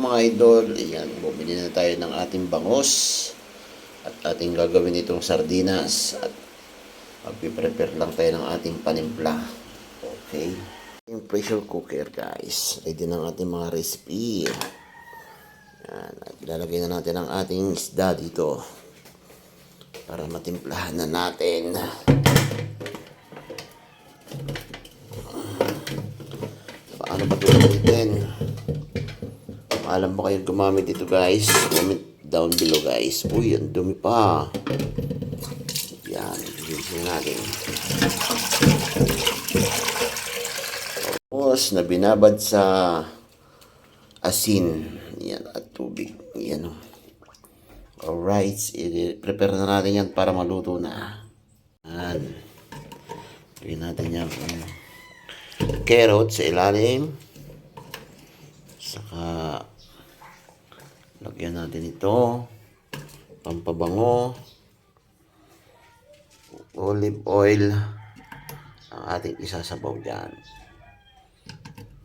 mga idol, ayan, bumili na tayo ng ating bangos at ating gagawin itong sardinas at magpiprepare lang tayo ng ating panimpla. Okay. Yung pressure cooker guys, ready ng ating mga recipe. Yan, at ilalagay na natin ang ating isda dito para matimplahan na natin. Paano ba ito gamitin? Alam ba kayo gumamit ito guys? Comment down below guys. Uy, ang dumi pa. Yan, bilisin natin. Tapos, na binabad sa asin. Yan, at tubig. Yan o. Alright, i-prepare na natin yan para maluto na. Yan. Gawin natin yan. Carrot sa ilalim. Saka, lagyan natin ito. Pampabango. Olive oil. Ang ating isasabaw dyan.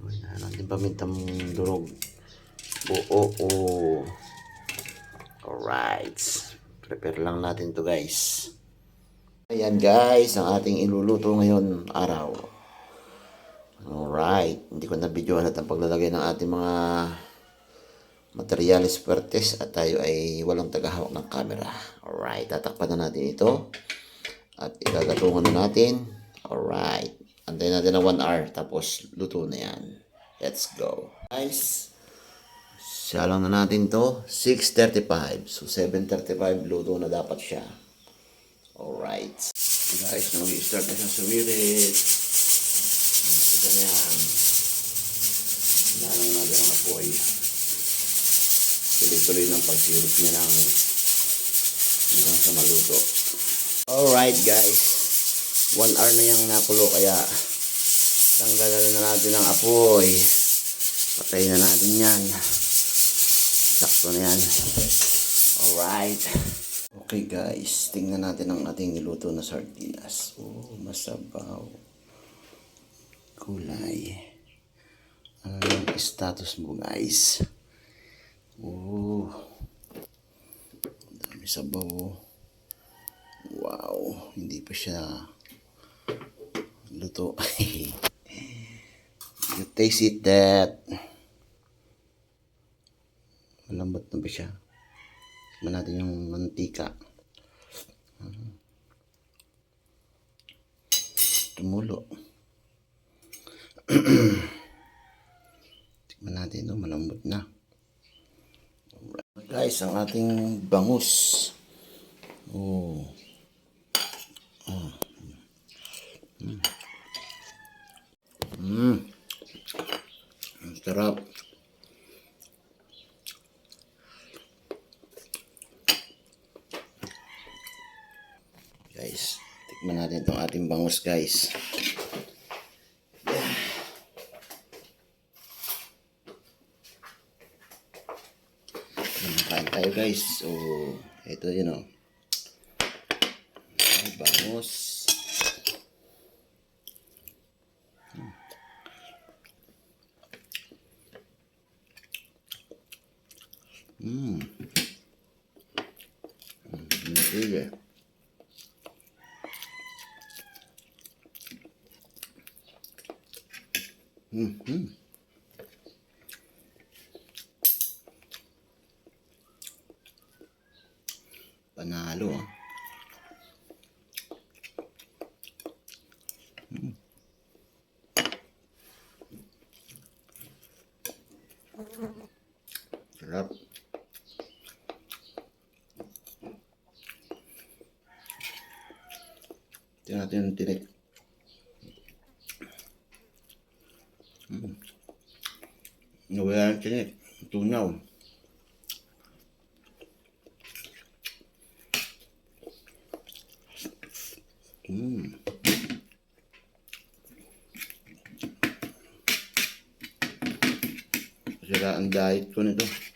Ayan natin pamintang durog. Oo, oo. Alright. Prepare lang natin to guys. Ayan guys, ang ating iluluto ngayon araw. Alright. Hindi ko na videoan at ang paglalagay ng ating mga materialis puertes at tayo ay walang tagahawak ng camera. Alright. Tatakpan na natin ito. At igagatungan na natin. Alright. Antayin natin ng 1 hour. Tapos luto na yan. Let's go. Guys. Salang na natin to. 6.35. So 7.35 luto na dapat siya. Alright. Guys, mag-start na siyang sumirit. Ito na yan. Inalang natin ang apoy. Tuloy-tuloy ng pagsirip niya ng hanggang sa maluto. Alright guys. One hour na yung nakulo kaya tanggalan na natin ang apoy. Patay na natin yan. Sakto na yan. Alright. Okay guys, tingnan natin ang ating niluto na sardinas. Oh, masabaw. Kulay. Ano yung status mo guys? Oh. Dami sabaw. oh. Wow, hindi pa siya luto. you taste it that malambot na ba siya? Tikman natin yung mantika. Tumulo. Tikman natin ito, malambot na. Guys, ang ating bangus. Oh. Mm. Ang sarap. Guys, tikman natin itong ating bangus guys. Kain tayo guys. So, ito yun o. Bangus. Mmm. Mm, sige. Mm-hmm. Panalo ah. Mm. Sarap. Tingnan natin yung tinik. Mm. Nawala yung tinik. Tunaw. Mm. Sira ang diet ko nito.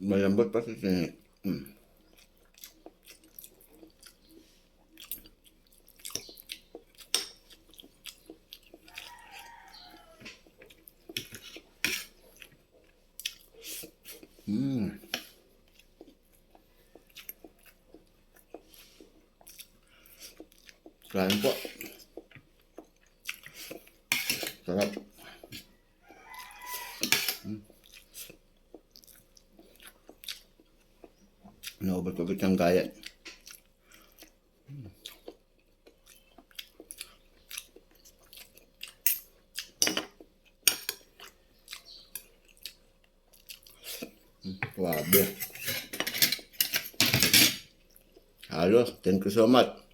Malambot pa sa sini. Mm. Mm. Kain po. Sarap. Yung gayat. Grabe. Halos, thank you so much.